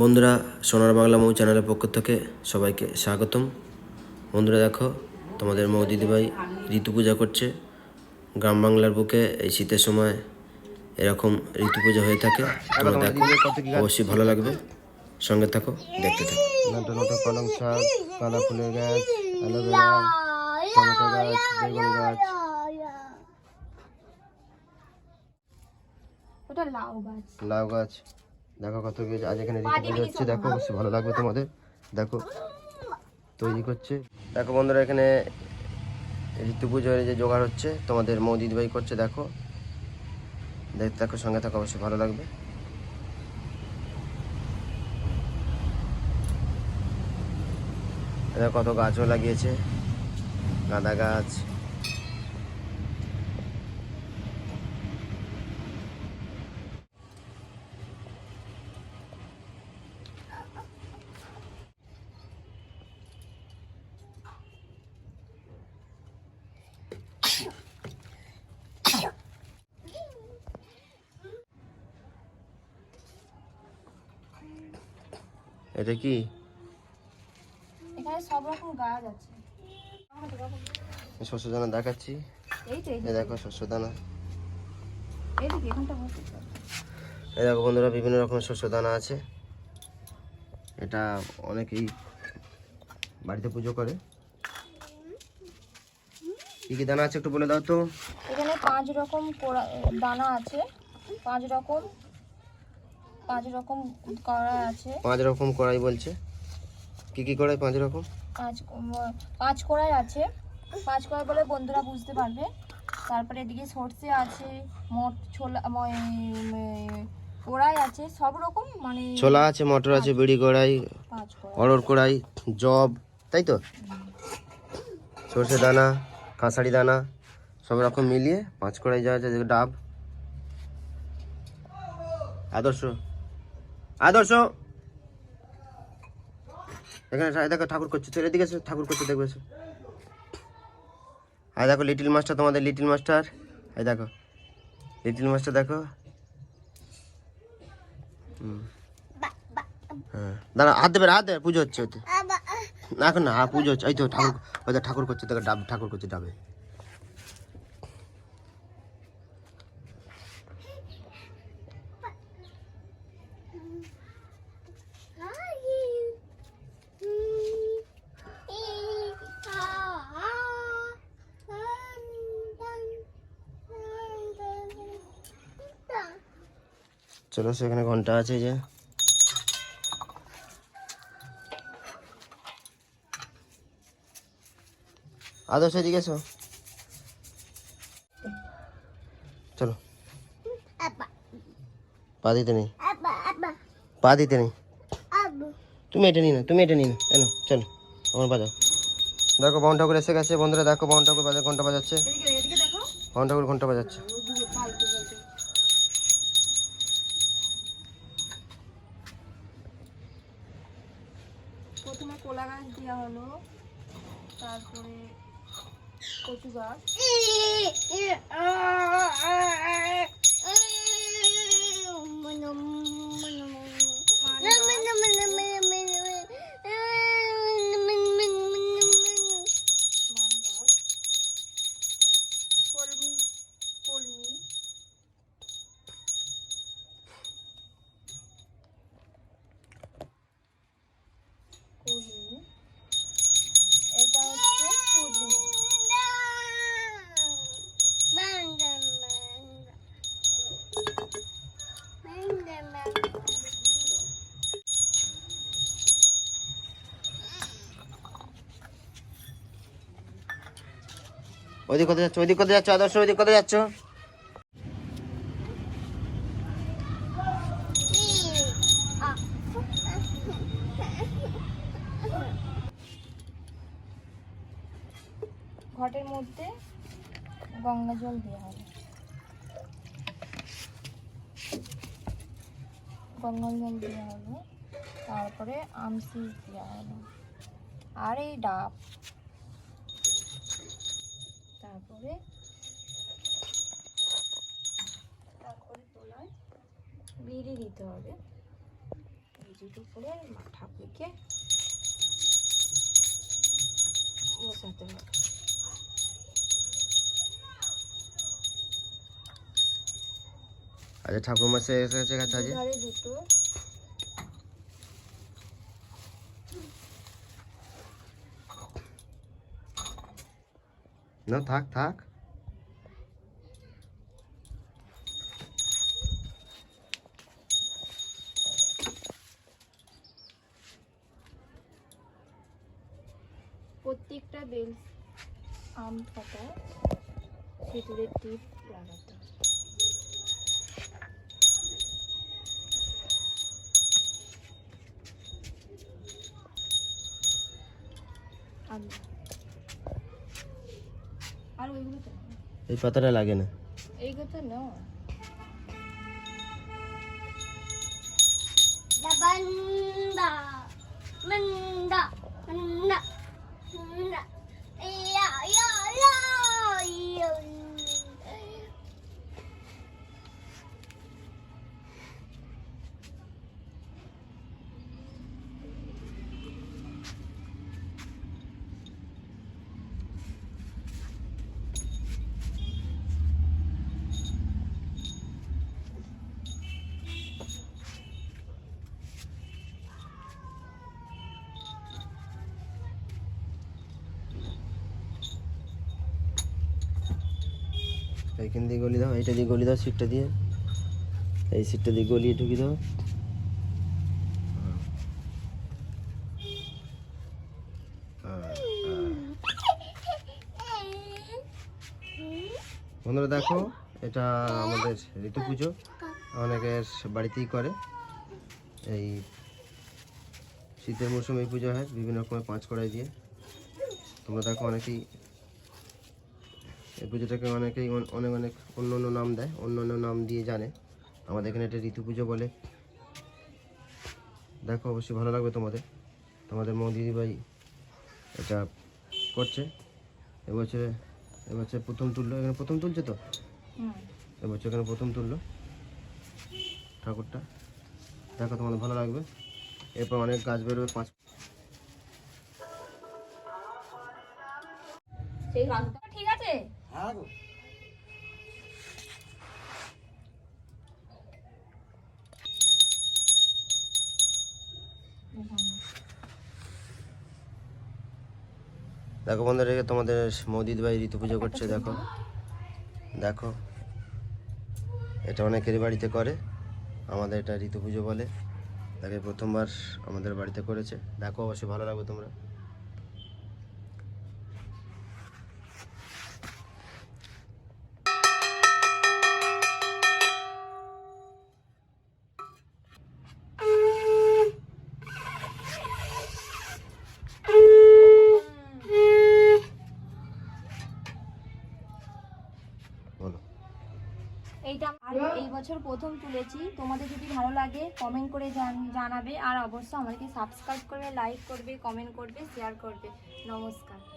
বন্ধুরা সোনার বাংলা মৌ চ্যানেলের পক্ষ থেকে সবাইকে স্বাগতম। বন্ধুরা দেখো তোমাদের মৌ দিদিভাই ঋতু পূজা করছে। গ্রাম বাংলার বুকে এই শীতের সময় এরকম ঋতু পূজা হয়ে থাকে। তোমরা দেখো অবশ্যই ভালো লাগবে। সঙ্গে থাকো দেখতে থাকো। পালং শাক কালা ফুলের গাছ অ্যালোভেরা টমেটো গাছ বেগুন গাছ ওটা লাউ গাছ। লাউ গাছ। দেখো কত কিছু আজ এখানে হচ্ছে। দেখো অবশ্যই ভালো লাগবে তোমাদের। দেখো তৈরি করছে। দেখো বন্ধুরা এখানে ঋতু পুজোর যে জোগাড় হচ্ছে তোমাদের মৌদি দিদিভাই করছে দেখো। দেখতে দেখো সঙ্গে থাকো অবশ্যই ভালো লাগবে। কত গাছও লাগিয়েছে। গাঁদা গাছ। এটা কি? এখানে সব রকম গাছ আছে। শস্য দানা দেখাচ্ছি। এই দেখো শস্য দানা এই দেখো বন্ধুরা বিভিন্ন রকমের শস্য দানা আছে। এটা অনেকেই বাড়িতে পুজো করে। কি কি দানা আছে একটু বলে দাও তো। এখানে পাঁচ রকম দানা আছে। পাঁচ রকম পাঁচ রকম কড়া আছে। পাঁচ রকম কড়াই বলছে। কি কি কড়াই? পাঁচ রকম? পাঁচ পাঁচ কড়াই আছে। পাঁচ কড়াই বলে বন্ধুরা বুঝতে পারবে। তারপরে এদিকে সর্ষে আছে মট ছোলা কড়াই আছে সব রকম মানে ছোলা আছে মটর আছে বিড়ি কড়াই পাঁচ কড়াই। অড়র কড়াই জব তাই তো? সর্ষে দানা কাঁসারি দানা সব রকম মিলিয়ে পাঁচ কড়াই যা আছে ডাব। আদর্শ। আদর্শ। এখানে দেখো ঠাকুর করছে ছেলে দিকে এসো, ঠাকুর করছে দেখবে আর দেখো লিটিল মাস্টার তোমাদের লিটিল মাস্টার এই দেখো লিটিল মাস্টার দেখো। হুম। হ্যাঁ। দাঁড়া হাত দেবে হাত দেবে পুজো হচ্ছে ওতে। না এখন না হ্যাঁ, পুজো হচ্ছে এই তো ঠাকুর ওই ঠাকুর করছে দেখো ডাব ঠাকুর করছে ডাবে। চলো সেখানে ঘণ্টা আছে যে। আদর্শ এসো। চলো। পা দিতে নেই। পা দিতে নেই। তুমি এটা নিয়ে না তুমি এটা নিয়ে না কেন চলো আমার বাজাও। দেখো বাউন ঠাকুর এসে গেছে। বন্ধুরা দেখো বাউন ঠাকুর বাজা ঘণ্টা বাজাচ্ছে। বাউন ঠাকুর ঘণ্টা বাজাচ্ছে। প্রথমে কোলা গাছ দেওয়া হলো তারপরে কচু গাছ। ওইদিক কোথায় যাচ্ছ ওইদিক কোথায় যাচ্ছ, আদর্শ ওইদিক কোথায় যাচ্ছ। ঘটের মধ্যে গঙ্গা জল দেওয়া গঙ্গা জল দেওয়া তারপরে আমসিস দেওয়া আর এই ডাব। তারপরে বিড়ি দিতে হবে। বিড়ির উপরে ঠাকুরকে বসাতে হবে। আচ্ছা ঠাকুর মাসে এসে গেছে কাছে? দুটো না থাক থাক প্রত্যেকটা বেল আম পাতায় সিঁদুরের টিপ লাগাতে আম। আর ওইগুলো তো না। এই পাতাটা লাগে না। এইগুলো তো না। Banda, manda, manda, এইখান দিয়ে গলি দাও, এইটা দিয়ে গলি দাও সিটটা দিয়ে। এই সিটটা দিয়ে গলিয়ে ঢুকি দাও। বন্ধুরা দেখো, এটা আমাদের ঋতু পুজো। অনেকের বাড়িতেই করে। এই শীতের মৌসুমে পুজো হয়, বিভিন্ন রকমের পাঁচ কড়াই দিয়ে। তোমরা দেখো অনেকেই এই পুজোটাকে অনেকেই অনেক অনেক অন্য অন্য নাম দেয় অন্য অন্য নাম দিয়ে জানে। আমাদের এখানে এটা ঋতু পুজো বলে। দেখো অবশ্যই ভালো লাগবে তোমাদের। তোমাদের মৌ দিদিভাই এটা করছে। এবছরে এবছর প্রথম তুললো। এখানে প্রথম তুলছে তো? এবছর এখানে প্রথম তুললো ঠাকুরটা। দেখো তোমাদের ভালো লাগবে। এরপর অনেক গাছ বেরোবে পাঁচ সেই আছে দেখো বন্ধুরা তোমাদের মৌদিদ ভাই ঋতু পুজো করছে দেখো। দেখো এটা অনেকেরই বাড়িতে করে আমাদের এটা ঋতু পুজো বলে। তাকে প্রথমবার আমাদের বাড়িতে করেছে। দেখো অবশ্যই ভালো লাগবে তোমরা। বছর প্রথম তুলেছি। তোমাদের যদি ভালো লাগে কমেন্ট করে জানাবে। আর অবশ্যই আমাদেরকে সাবস্ক্রাইব করবে লাইক করবে কমেন্ট করবে শেয়ার করবে। নমস্কার।